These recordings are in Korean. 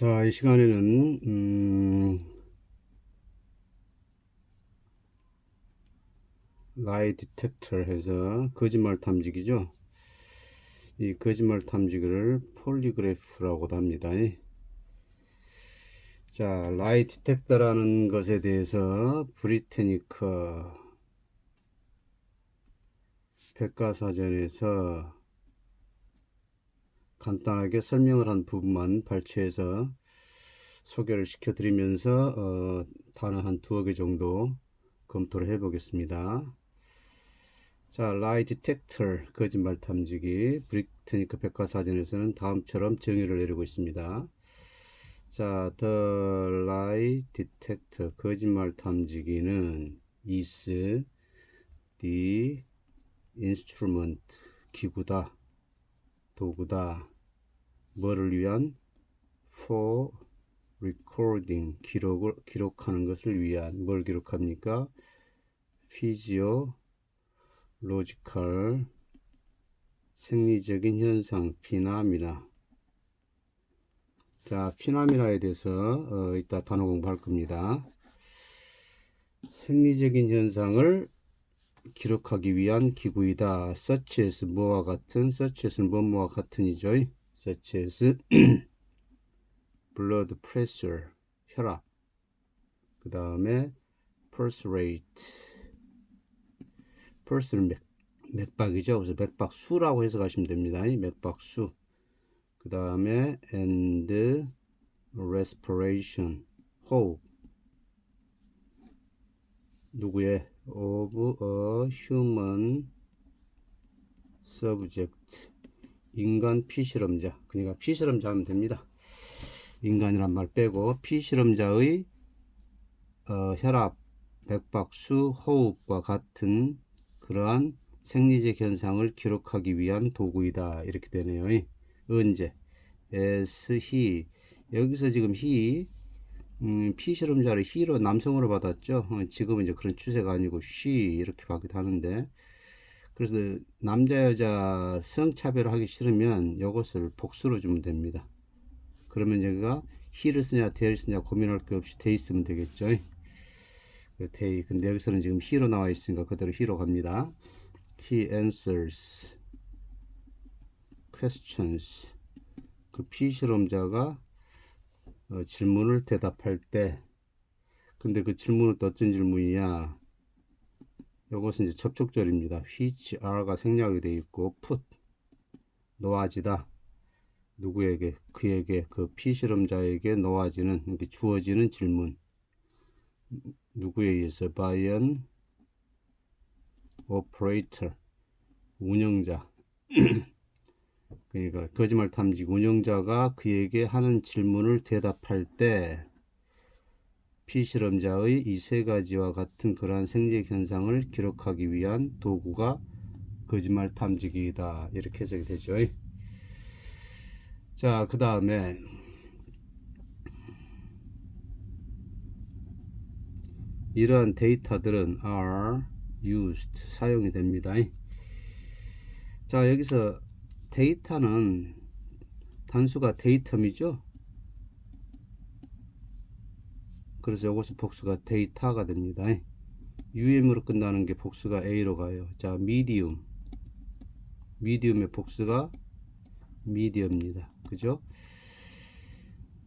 자, 이 시간에는 음, 라이 디텍터 해서 거짓말 탐지기죠. 이 거짓말 탐지기를 폴리그래프라고도 합니다. 자, 라이 디텍터라는 것에 대해서 브리테니커 백과사전에서 간단하게 설명을 한 부분만 발췌해서 소개를 시켜드리면서 어, 단어 한 두어 개 정도 검토를 해 보겠습니다. 자, lie detector 거짓말 탐지기 브리테니크 백과사전에서는 다음처럼 정의를 내리고 있습니다. 자, the lie detector 거짓말 탐지기는 is the instrument 기구다 도구다. 뭐를 위한? For recording. 기록을 기록하는 것을 위한. 뭘 기록합니까? 로지컬 생리적인 현상 피나미나. 자 피나미나에 대해서 어, 이따 단어 공부할 겁니다. 생리적인 현상을 기록하기 위한 기구이다. such as 뭐와 같은 such as는 뭐뭐와 같은이죠. such as blood pressure 혈압. 그 다음에 pulse rate. pulse는 맥, 맥박이죠. 그래서 맥박수라고 해석하시면 됩니다. 맥박수. 그 다음에 and respiration 호흡 누구의 of a human subject. 인간 피실험자. 그러니까 피실험자 하면 됩니다. 인간이란 말 빼고 피실험자의 어, 혈압 백박수 호흡과 같은 그러한 생리적 현상을 기록하기 위한 도구이다. 이렇게 되네요. 언제? As he. 여기서 지금 he 음, 피 실험자를 he로 남성으로 받았죠 어, 지금은 이제 그런 추세가 아니고 she 이렇게 받기도 하는데 그래서 남자 여자 성차별을 하기 싫으면 이것을 복수로 주면 됩니다. 그러면 여기가 he를 쓰냐 the를 쓰냐 고민할 게 없이 they 쓰면 되겠죠. they 근데 여기서는 지금 he로 나와 있으니까 그대로 he로 갑니다. he answers questions 그 피실험자가 어, 질문을 대답할 때. 근데 그 질문은 또 어떤 질문이냐. 이것은 이제 접촉절입니다. which are가 생략이 되어 있고 put. 놓아지다. 누구에게 그에게 그 피실험자에게 놓아지는 주어지는 질문. 누구에 의해서? by an operator. 운영자 그러니까 거짓말 탐지 운영자가 그에게 하는 질문을 대답할 때 피실험자의 이 세 가지와 같은 그러한 생리적 현상을 기록하기 위한 도구가 거짓말 탐지기이다. 이렇게 해석이 되죠. 자, 그 다음에 이러한 데이터들은 are used 사용이 됩니다. 자, 여기서 데이터는 단수가 데이터이죠. 그래서 이것은 복수가 데이터가 됩니다. UM으로 끝나는 게 복수가 A로 가요. 자, 미디움. 미디움의 복수가 미디어입니다. 그죠?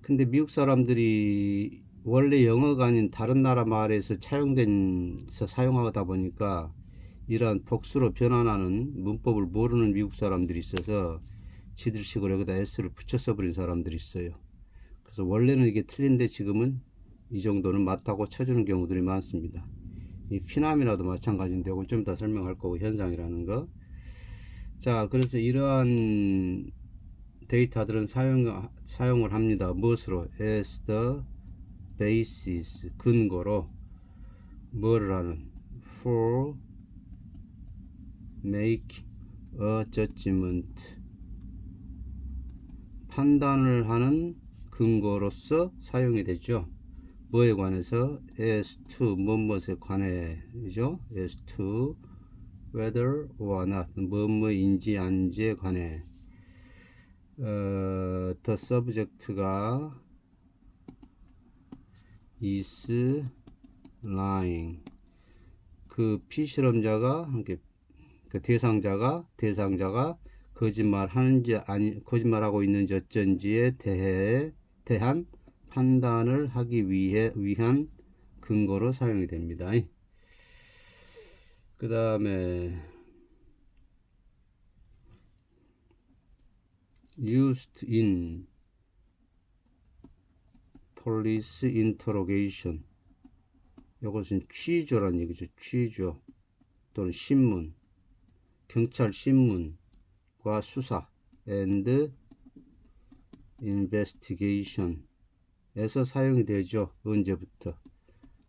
근데 미국 사람들이 원래 영어가 아닌 다른 나라 말에서 차용된서 사용하다 보니까 이러한 복수로 변환하는 문법을 모르는 미국 사람들이 있어서 지들식으로 여기다 S를 붙여 써버린 사람들이 있어요. 그래서 원래는 이게 틀린데 지금은 이 정도는 맞다고 쳐주는 경우들이 많습니다. 이 피남이라도 마찬가지인데 이건 좀더 설명할 거고 현상이라는 거. 자, 그래서 이러한 데이터들은 사용, 사용을 합니다. 무엇으로? as the basis, 근거로 뭐를 하는? for make a judgment 판단을 하는 근거로서 사용이 되죠. 뭐에 관해서 as to 뭐뭐에 관해죠. as to whether or not 뭐뭐인지 아닌지에 관해 어, the subject가 is lying. 그 피실험자가 이렇게 그 대상자가 대상자가 거짓말 하는지 아니 거짓말하고 있는지 어쩐지에 대해 대한 판단을 하기 위해 위한 근거로 사용이 됩니다. 그 다음에 used in police interrogation 이것은 취조란 얘기죠. 취조 또는 신문 경찰 신문과 수사 and investigation에서 사용이 되죠. 언제부터?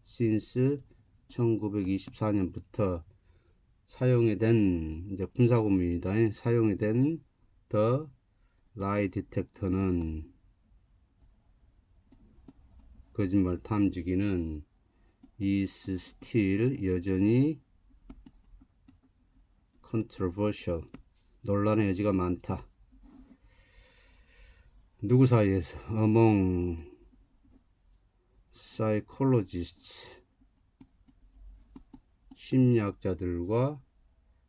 since 1924년부터 사용이 된 이제 군사고문입니다. 사용이 된 the lie detector는 거짓말 탐지기는 is still 여전히 controversial 논란의 여지가 많다. 누구 사이에서 among psychologists 심리학자들과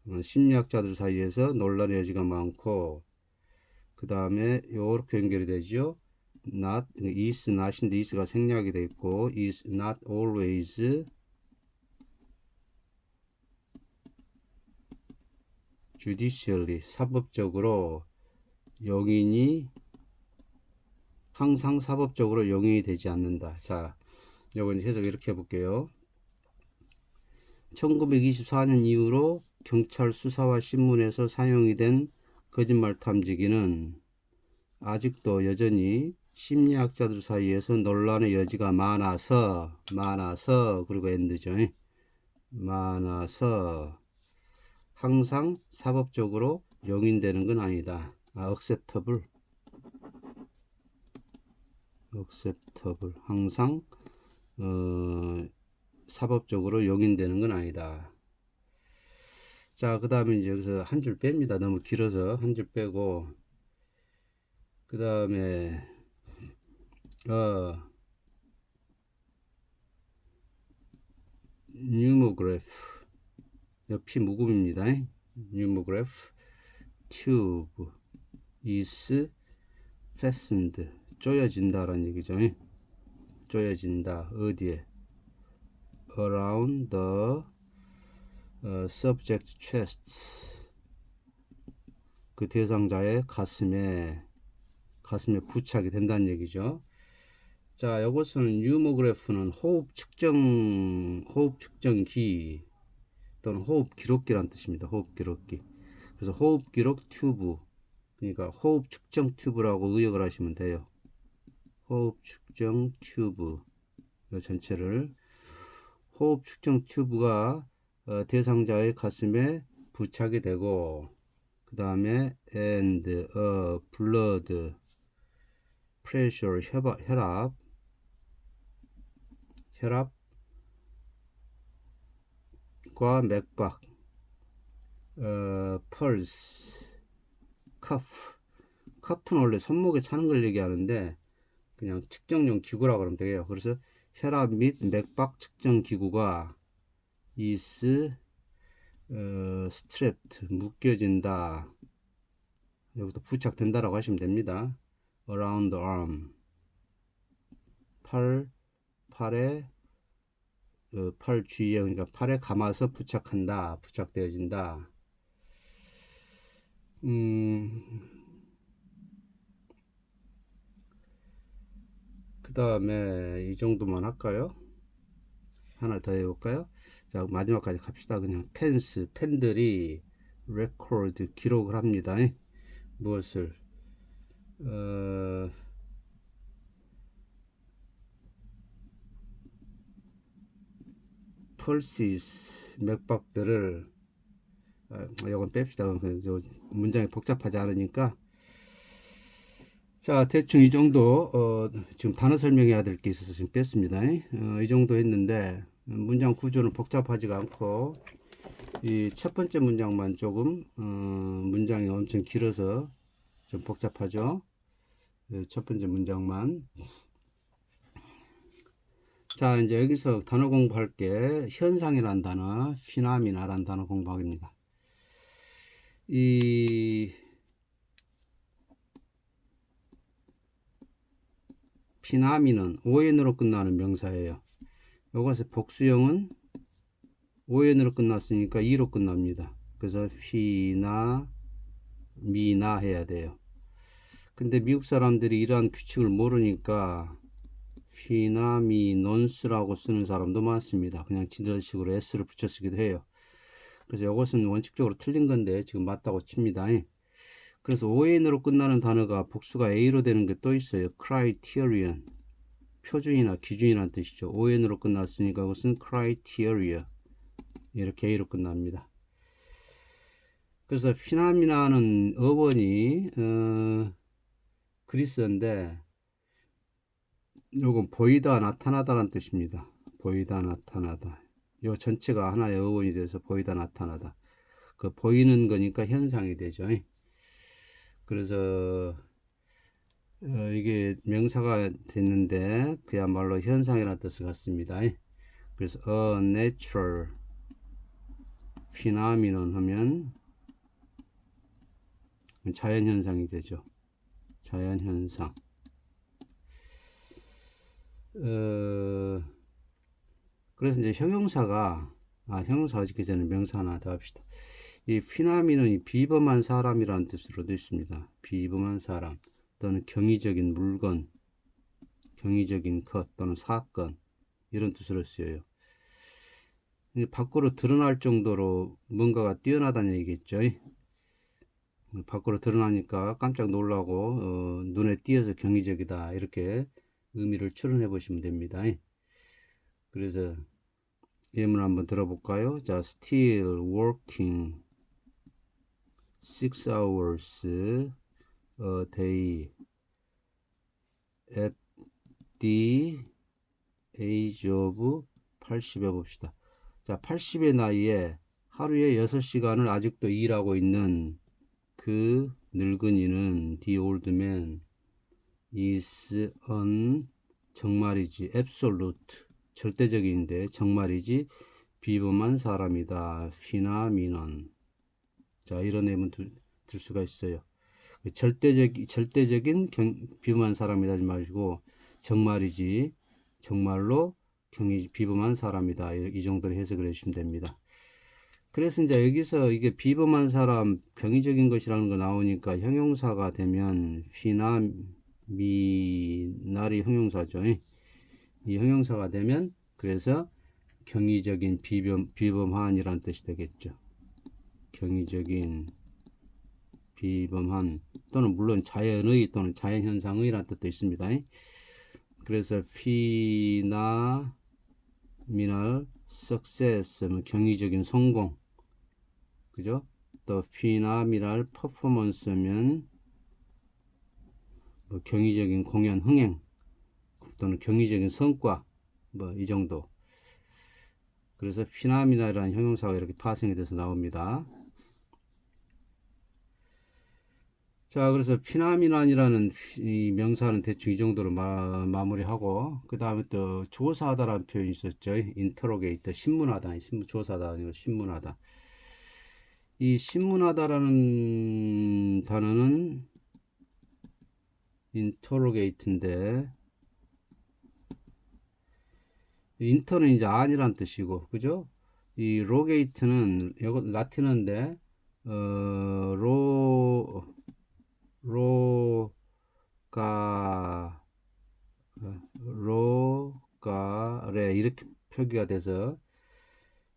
어, 심리학자들 사이에서 논란의 여지가 많고 그 다음에 요렇게 연결이 되죠. not is not인데 is가 생략이 돼 있고 is not always judicially 사법적으로 용인이 항상 사법적으로 용인이 되지 않는다. 자, 요건 해석 이렇게 해볼게요. 1924년 이후로 경찰 수사와 신문에서 사용이 된 거짓말 탐지기는 아직도 여전히 심리학자들 사이에서 논란의 여지가 많아서 많아서 그리고 엔드죠. 많아서 항상 사법적으로 용인되는 건 아니다. 아, acceptable. acceptable. 항상 어, 사법적으로 용인되는 건 아니다. 자, 그 다음에 이제 여기서 한 줄 뺍니다. 너무 길어서 한 줄 빼고, 그 다음에, 어, 뉴모그래프. 옆이 무음입니다. 뉴모그래프. 튜브. is fastened. 조여진다라는 얘기죠. 조여진다. 어디에? around the 어, subject chest 그 대상자의 가슴에 가슴에 부착이 된다는 얘기죠. 자, 이것은 유모그래프는 호흡 측정 호흡 측정기 또는 호흡 기록기란 뜻입니다. 호흡 기록기. 그래서 호흡 기록 튜브 그러니까 호흡 측정 튜브라고 의역을 하시면 돼요. 호흡 측정 튜브 이 전체를 호흡 측정 튜브가 어, 대상자의 가슴에 부착이 되고 그 다음에 and 어, blood pressure 혈압 혈압 혈압과 맥박 어, pulse cuff cuff는 원래 손목에 차는 걸 얘기하는데 그냥 측정용 기구라고 그러면 돼요 그래서 혈압 및 맥박 측정 기구가 is 어, strapped 묶여진다. 여기서 부착된다라고 하시면 됩니다. around arm 팔 팔에 어, 팔 주위에 그러니까 팔에 감아서 부착한다. 부착되어진다. 음. 그 다음에 이 정도만 할까요? 하나 더 해볼까요? 자 마지막까지 갑시다. 그냥 펜스 펜들이 레코드 기록을 합니다. 무엇을 어, 펄시스 맥박들을 아, 이건 뺍시다. 그, 문장이 복잡하지 않으니까 자, 대충 이 정도, 어, 지금 단어 설명해야 될 게 있어서 지금 뺐습니다. 어, 이 정도 했는데, 문장 구조는 복잡하지가 않고, 이 첫 번째 문장만 조금, 어, 문장이 엄청 길어서 좀 복잡하죠. 네, 첫 번째 문장만. 자, 이제 여기서 단어 공부할 게 현상이란 단어, 피나미나란 단어 공부하기입니다. 이 피나미는 ON으로 끝나는 명사예요. 이것의 복수형은 ON으로 끝났으니까 2로 끝납니다. 그래서 피나 미나 해야 돼요. 근데 미국 사람들이 이러한 규칙을 모르니까 피나미논스라고 쓰는 사람도 많습니다. 그냥 지들식으로 s를 붙여 쓰기도 해요. 그래서 이것은 원칙적으로 틀린 건데 지금 맞다고 칩니다. 그래서 ON으로 끝나는 단어가 복수가 A로 되는 게 또 있어요. criterion. 표준이나 기준이라는 뜻이죠. ON으로 끝났으니까 그것은 criteria. 이렇게 A로 끝납니다. 그래서 피나미나는 어원이 어, 그리스인데 요건 보이다 나타나다라는 뜻입니다. 보이다 나타나다. 요 전체가 하나의 어원이 돼서 보이다 나타나다. 그 보이는 거니까 현상이 되죠. 그래서 어, 이게 명사가 됐는데 그야말로 현상이라는 뜻을 갖습니다. 그래서 a natural phenomenon 하면 자연 현상이 되죠. 자연 현상. 어, 그래서 이제 형용사가 아 형용사가 짓기 전에 명사 하나 더 합시다. 이 피나미는 이 비범한 사람이라는 뜻으로도 있습니다. 비범한 사람 또는 경이적인 물건, 경이적인 것 또는 사건 이런 뜻으로 쓰여요. 밖으로 드러날 정도로 뭔가가 뛰어나다는 얘기겠죠. 밖으로 드러나니까 깜짝 놀라고 어, 눈에 띄어서 경이적이다 이렇게 의미를 추론해 보시면 됩니다. 그래서 예문 한번 들어볼까요? 자, still working six hours a day at the age of 80에 봅시다. 자, 80의 나이에 하루에 6시간을 아직도 일하고 있는 그 늙은이는 the old man is an 정말이지 absolute 절대적인데 정말이지 비범한 사람이다. 피나미넌. 자 이런 내용은 들, 들 수가 있어요. 절대적 절대적인 경, 비범한 사람이다 하지 마시고 정말이지 정말로 경이 비범한 사람이다. 이, 이 정도로 해석을 해 주시면 됩니다. 그래서 이제 여기서 이게 비범한 사람 경이적인 것이라는 거 나오니까 형용사가 되면 피나 미날이 형용사죠. 이 형용사가 되면 그래서 경이적인 비범, 비범한이란 뜻이 되겠죠. 경이적인 비범한 또는 물론 자연의 또는 자연현상의라는 뜻도 있습니다. 그래서 피나 미날 success는 경이적인 성공 그죠? 또 피나 미날 퍼포먼스면 뭐 경이적인 공연 흥행 또는 경이적인 성과 뭐 이 정도. 그래서 피나미나라는 형용사가 이렇게 파생이 돼서 나옵니다. 자 그래서 피나미난이라는 이 명사는 대충 이 정도로 마, 마무리하고 그 다음에 또 조사하다라는 표현이 있었죠. 인터로게이터 신문하다. 신문 조사하다 아니고 신문하다. 이 신문하다라는 단어는 인터로게이트인데 인터는 이제 아니란 뜻이고 그죠? 이 로게이트는 이거 라틴어인데 어, 로 로가 로가레 이렇게 표기가 돼서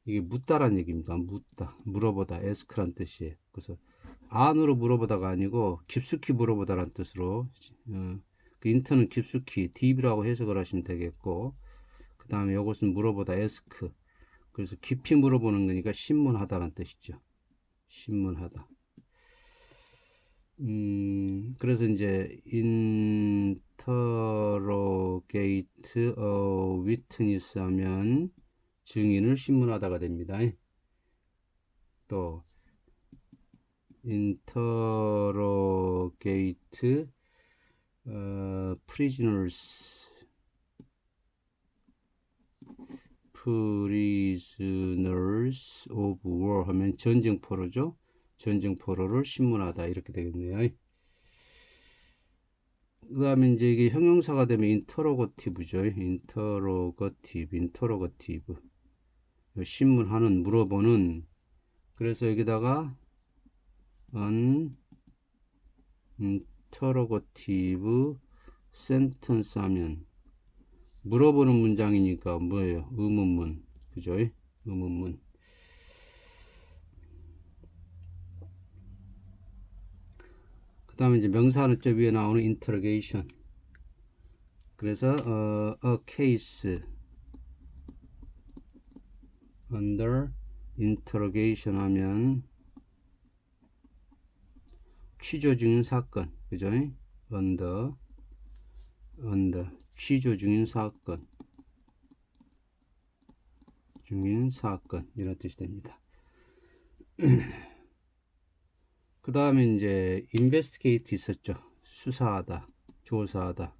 이게 묻다란 얘기입니다. 묻다, 물어보다, 에스크란 뜻이에요. 그래서 안으로 물어보다가 아니고 깊숙이 물어보다란 뜻으로 어, 그 인터는 깊숙이 딥이라고 해석을 하시면 되겠고 그 다음에 이것은 물어보다 에스크 그래서 깊이 물어보는 거니까 신문하다란 뜻이죠. 신문하다. 음, 그래서 이제 인터로게이트 어 위트니스 하면 증인을 신문하다가 됩니다. 또 interrogate 어, prisoners prisoners of war 하면 전쟁포로죠. 전쟁포로를 신문하다 이렇게 되겠네요. 그 다음에 이제 이게 형용사가 되면 인터로거티브죠. 인터로거티브, 인터로거티브. 신문하는, 물어보는. 그래서 여기다가 an interrogative sentence 하면 물어보는 문장이니까 뭐예요? 의문문. 그죠? 의문문. 그 다음에 이제 명사는 저 위에 나오는 interrogation. 그래서 어, a case under interrogation 하면 취조 중인 사건. 그죠? under under 취조 중인 사건 중인 사건 이런 뜻이 됩니다. 그 다음에 이제 investigate 있었죠. 수사하다, 조사하다.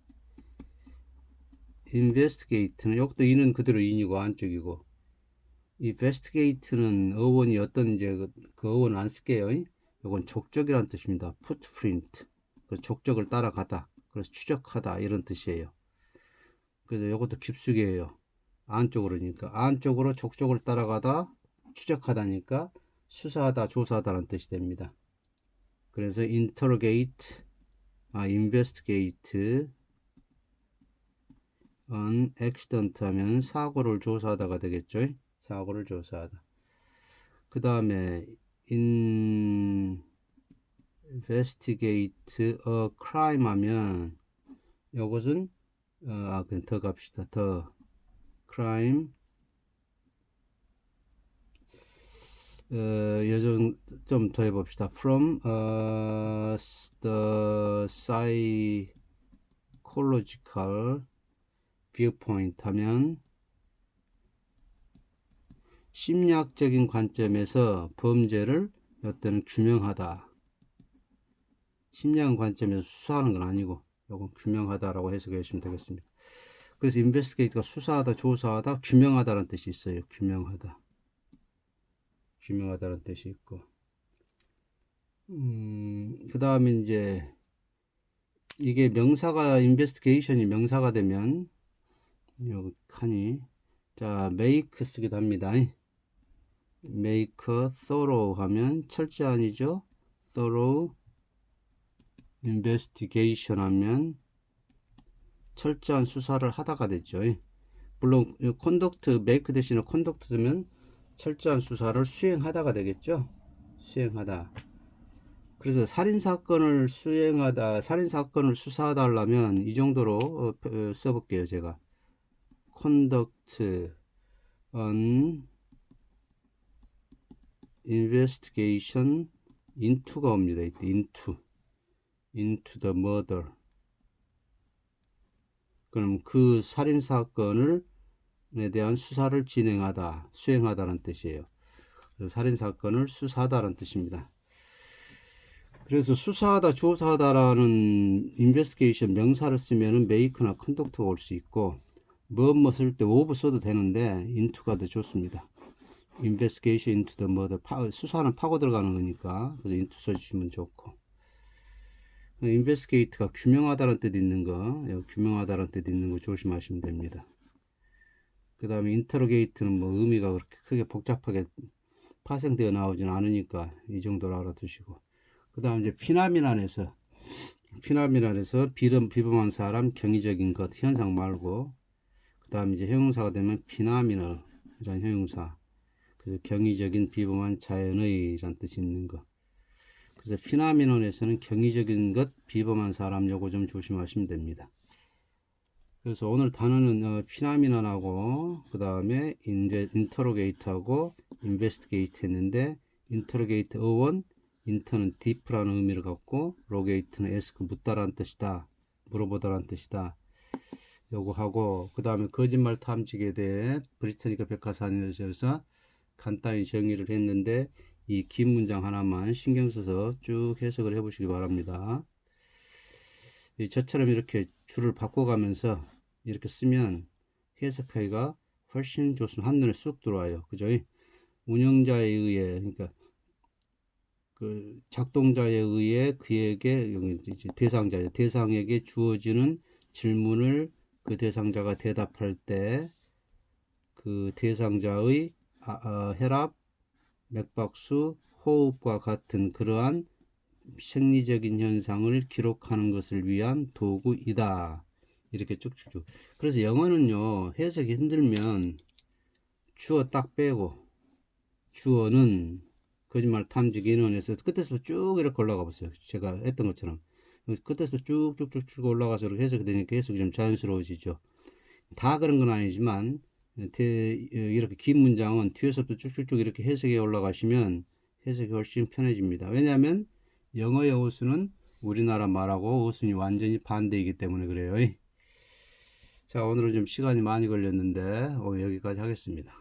investigate는 여기도 이는 그대로 인이고 안쪽이고 investigate는 어원이 어떤 이제 그, 그 어원 안 쓸게요. 이건 족적이라는 뜻입니다. footprint 그 족적을 따라가다. 그래서 추적하다 이런 뜻이에요. 그래서 이것도 깊숙이에요. 안쪽으로니까 안쪽으로 족적을 따라가다 추적하다니까 수사하다 조사하다라는 뜻이 됩니다. 그래서 interrogate, 아, investigate an accident 하면 사고를 조사하다가 되겠죠. 사고를 조사하다. 그 다음에 investigate a crime 하면 이것은 어, 아, 그냥 더 갑시다. 더 crime 어, 요즘 좀 더 해봅시다. From uh, the psychological viewpoint 하면 심리학적인 관점에서 범죄를 어떤 규명하다. 심리학 관점에서 수사하는 건 아니고 이건 규명하다라고 해석해 주시면 되겠습니다. 그래서 investigate가 수사하다, 조사하다, 규명하다라는 뜻이 있어요. 규명하다. 규명하다는 뜻이 있고. 음, 그 다음에 이제 이게 명사가 investigation이 명사가 되면 여기 칸이 자 make 쓰기도 합니다. Make thorough 하면 철저한이죠. thorough investigation 하면 철저한 수사를 하다가 됐죠. 물론 conduct, make 대신에 conduct 되면 철저한 수사를 수행하다가 되겠죠. 수행하다. 그래서 살인 사건을 수행하다, 살인 사건을 수사하다 하려면 이 정도로 어, 어, 써볼게요. 제가 conduct an investigation into가 옵니다. into into the murder. 그럼 그 살인 사건을 에 대한 수사를 진행하다, 수행하다는 뜻이에요. 살인 사건을 수사하다는 뜻입니다. 그래서 수사하다, 조사하다라는 investigation 명사를 쓰면은 make나 conduct가 올 수 있고 무엇 뭐쓸때 of 써도 되는데 into가 더 좋습니다. Investigation into the murder 파, 수사는 파고 들어가는 거니까 그래서 into 써주시면 좋고. investigate가 규명하다는 뜻 있는 거 규명하다는 뜻 있는 거 조심하시면 됩니다. 그 다음에 interrogate는 뭐 의미가 그렇게 크게 복잡하게 파생되어 나오지는 않으니까 이 정도로 알아두시고. 그 다음 이제 피나미난에서 피나미난에서 비범, 비범한 사람 경이적인 것 현상 말고 그 다음 이제 형용사가 되면 피나미널 이런 형용사 그래서 경이적인 비범한 자연의란 뜻이 있는 것 그래서 피나미논에서는 경이적인 것 비범한 사람 요거 좀 조심하시면 됩니다. 그래서 오늘 단어는 어, 피나미논하고 그 다음에 인터로게이트하고 인베스티게이트 했는데 인터로게이트 어원 인터는 딥라는 의미를 갖고 로게이트는 에스크 묻다라는 뜻이다 물어보다라는 뜻이다 요거 하고 그 다음에 거짓말 탐지기에 대해 브리타니카 백과사전에서 간단히 정의를 했는데 이 긴 문장 하나만 신경 써서 쭉 해석을 해 보시기 바랍니다 저처럼 이렇게 줄을 바꿔가면서 이렇게 쓰면 해석하기가 훨씬 좋습니다. 한눈에 쑥 들어와요. 그죠? 운영자에 의해, 그러니까, 그 작동자에 의해 그에게 대상자 대상에게 주어지는 질문을 그 대상자가 대답할 때 그 대상자의 아, 아, 혈압, 맥박수, 호흡과 같은 그러한 생리적인 현상을 기록하는 것을 위한 도구이다. 이렇게 쭉쭉쭉. 그래서 영어는요, 해석이 힘들면 주어 딱 빼고, 주어는 거짓말 탐지 인원에서 끝에서 쭉 이렇게 올라가 보세요. 제가 했던 것처럼. 끝에서 쭉쭉쭉쭉 올라가서 이렇게 해석이 되니까 해석이 좀 자연스러워지죠. 다 그런 건 아니지만, 대- 이렇게 긴 문장은 뒤에서부터 쭉쭉쭉 이렇게 해석이 올라가시면 해석이 훨씬 편해집니다. 왜냐하면 영어의 어순은 우리나라 말하고 어순이 완전히 반대이기 때문에 그래요. 자, 오늘은 좀 시간이 많이 걸렸는데 오늘 여기까지 하겠습니다.